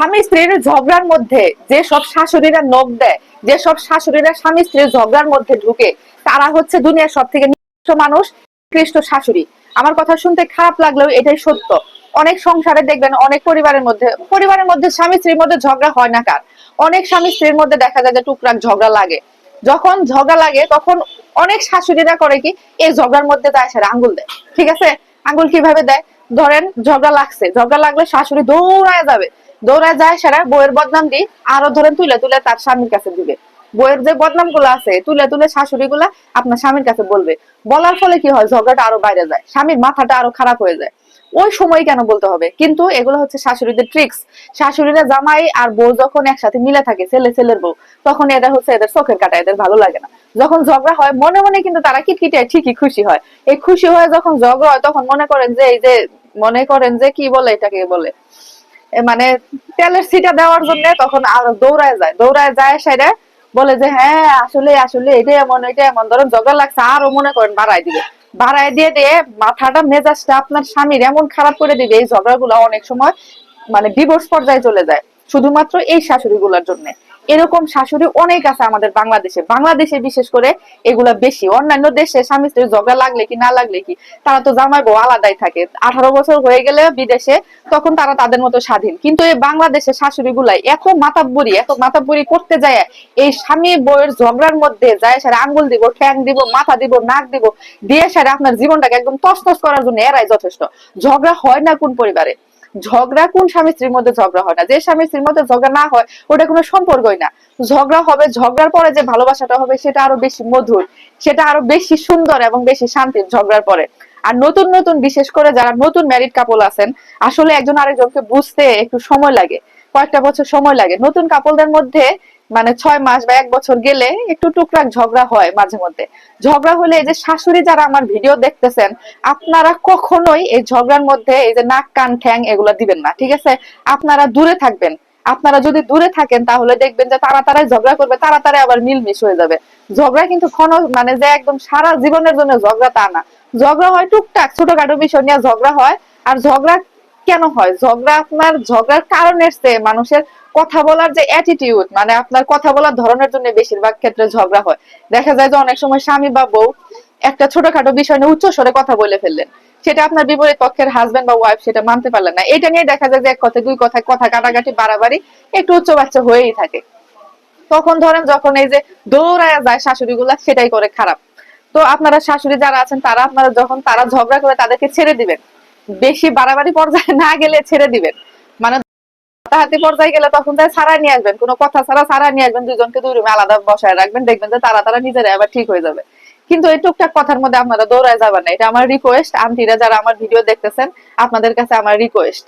স্বামী স্ত্রীর ঝগড়ার মধ্যে যে সব শাশুড়িরা নখ দেয়, যে সব শাশুড়িরা স্বামী স্ত্রীর ঝগড়ার মধ্যে ঢুকে, তারা হচ্ছে দুনিয়ার সব থেকে মানুষ কৃষ্ট শাশুড়ি। আমার কথা শুনতে খারাপ লাগলেও এটাই সত্য। অনেক সংসারে দেখবেন অনেক পরিবারের মধ্যে পরিবারের মধ্যে স্বামী স্ত্রীর মধ্যে ঝগড়া হয় না কার? অনেক স্বামী স্ত্রীর মধ্যে দেখা যায় যে টুকরাক ঝগড়া লাগে। যখন ঝগড়া লাগে, তখন অনেক শাশুড়িরা করে কি এই ঝগড়ার মধ্যে যায় সেরা আঙ্গুল দেয়। ঠিক আছে? আঙ্গুল কীভাবে দেয়? ধরেন ঝগড়া লাগছে। ঝগড়া লাগলে শাশুড়ি দৌড়ায় যাবে। দৌড়ায় যায় সেরা বইয়ের বদনাম দি, আরও ধরেন তুলে তুলে তার স্বামীর কাছে দিবে। বইয়ের যে বদনামগুলো আছে তুলে তুলে শাশুড়ি গুলা আপনার স্বামীর কাছে বলবে। বলার ফলে কি হয়, ঝগড়াটা আরও বাইরে যায়, স্বামীর মাথাটা আরও খারাপ হয়ে যায়। ওই সময় কেন বলতে হবে? কিন্তু এগুলো হচ্ছে শাশুড়িদের ট্রিক্স শাশুড়িরা জামাই আর বউ যখন একসাথে মিলে থাকে, ছেলে ছেলের বউ, তখন এদের হচ্ছে এদের চোখের কাটা, এদের ভালো লাগে না। যখন ঝগড়া হয়, মনে মনে কিন্তু তারা কিটকিটে ঠিকই খুশি হয়। এই খুশি হয়ে যখন ঝগড়া হয়, তখন মনে করেন যে, এই যে, মনে করেন যে, কি বলে এটাকে বলে? মানে তেলের সিটা দেওয়ার জন্য তখন দৌড়ায় যায়। দৌড়ায় যায় সেটা বলে যে হ্যাঁ আসলে আসলে এটা এমন এটা এমন। ধরেন জগা লাগছে, আরও মনে করেন বাড়াই দিবে। বাড়াই দিয়ে দিয়ে মাথাটা, মেজাজটা আপনার স্বামীর এমন খারাপ করে দিবে, এই ঝগড়াগুলো অনেক সময় মানে ডিভোর্স পর্যায়ে চলে যায়। শুধুমাত্র এই শাশুড়ি গুলার জন্য। এরকম শাশুড়ি অনেক আছে আমাদের বাংলাদেশে। বাংলাদেশে বিশেষ করে এগুলা বেশি। অন্যান্য দেশে স্বামী স্ত্রীর ঝগড়া লাগলে কি, না লাগলে কি, তারা তো জামাই বউ আলাদাই থাকে। আঠারো বছর হয়ে গেলে বিদেশে, তখন তারা তাদের মতো স্বাধীন। কিন্তু এই বাংলাদেশে শাশুড়ি গুলাই এত মাতাব্বরি এত মাতাব্বরি করতে যায়, এই স্বামী বউয়ের ঝগড়ার মধ্যে যায় সারা আঙ্গুল দিব, ঠ্যাং দিব, মাথা দিব, নাক দিব, দিয়ে সারা আপনার জীবনটাকে একদম তসতস করার জন্য এরাই যথেষ্ট। ঝগড়া হয় না কোন পরিবারে। ঝগড়া কোন স্বামী স্ত্রীর মধ্যে ঝগড়া হয় না। যে স্বামী স্ত্রীর মধ্যে ঝগড়া না হয়, ওটা কোনো সম্পর্কই না। ঝগড়া হবে, ঝগড়ার পরে যে ভালোবাসাটা হবে, সেটা আরও বেশি মধুর, সেটা আরও বেশি সুন্দর এবং বেশি শান্তির ঝগড়ার পরে। আর নতুন নতুন, বিশেষ করে যারা নতুন ম্যারিড কাপল আছেন, আসলে একজন আরেকজনকে বুঝতে একটু সময় লাগে। কয়েকটা বছর সময় লাগে। নতুন কাপলদের মধ্যে মানে ছয় মাস বা এক বছর গেলে একটু টুকরাক ঝগড়া হয় মাঝে মধ্যে। ঝগড়া হলে এই যে শাশুড়ি যারা আমার ভিডিও দেখতেছেন, আপনারা কখনোই এই ঝগড়ার মধ্যে এই যে নাক, কান, ঠ্যাং এগুলো দিবেন না, ঠিক আছে? আপনারা দূরে থাকবেন। আপনারা যদি দূরে থাকেন তাহলে দেখবেন যে তারা তারাই ঝগড়া করবে তারা তারাই আবার মিলমিশ হয়ে যাবে। ঝগড়া কিন্তু ক্ষণ মানে যে একদম সারা জীবনের জন্য ঝগড়া তা না। ঝগড়া হয় টুকটাক, ছোটখাটো বিষয় নিয়ে ঝগড়া হয়, আর ঝগড়া কেন হয়? ঝগড়া আপনার, ঝগড়ার কারণের চেয়ে মানুষের কথা বলার যে অ্যাটিটিউড মানে আপনার কথা বলার ধরনের জন্য বেশিরভাগ ক্ষেত্রে ঝগড়া হয়। দেখা যায় যে অনেক সময় স্বামী বা বউ একটা ছোটখাটো বিষয় নিয়ে উচ্চ স্বরে কথা বলে ফেললেন। সেটা আপনার বিপরীত পক্ষের হাজবেন্ড বা ওয়াইফ সেটা মানতে পারলেন না। এটা নিয়ে দেখা যায় যে এক কথা দুই কথা কথা কাটাকাটি, বাড়াবাড়ি একটু উচ্চ বাচ্চা হয়েই থাকে। তখন ধরেন যখন এই যে দৌড়ায় যায় শাশুড়ি গুলা সেটাই করে খারাপ। তো আপনারা শাশুড়ি যারা আছেন, তারা আপনারা যখন তারা ঝগড়া করে তাদেরকে ছেড়ে দিবেন। বেশি বাড়াবাড়ি পর্যায়ে না গেলে ছেড়ে দিবেন। মানে হাতাহাতি পর্যায়ে গেলে তখন তাই ছাড়াই নিয়ে আসবেন। কোনো কথা ছাড়া ছাড়াই নিয়ে আসবেন, দুজনকে দুই রুমে আলাদা বসায় রাখবেন, দেখবেন যে তারা তারা নিজেরা আবার ঠিক হয়ে যাবে। কিন্তু এই টুকটাক কথার মধ্যে আপনারা দৌড়ায় যাবেন না। এটা আমার রিকোয়েস্ট আন্টিরা যারা আমার ভিডিও দেখতেছেন, আপনাদের কাছে আমার রিকোয়েস্ট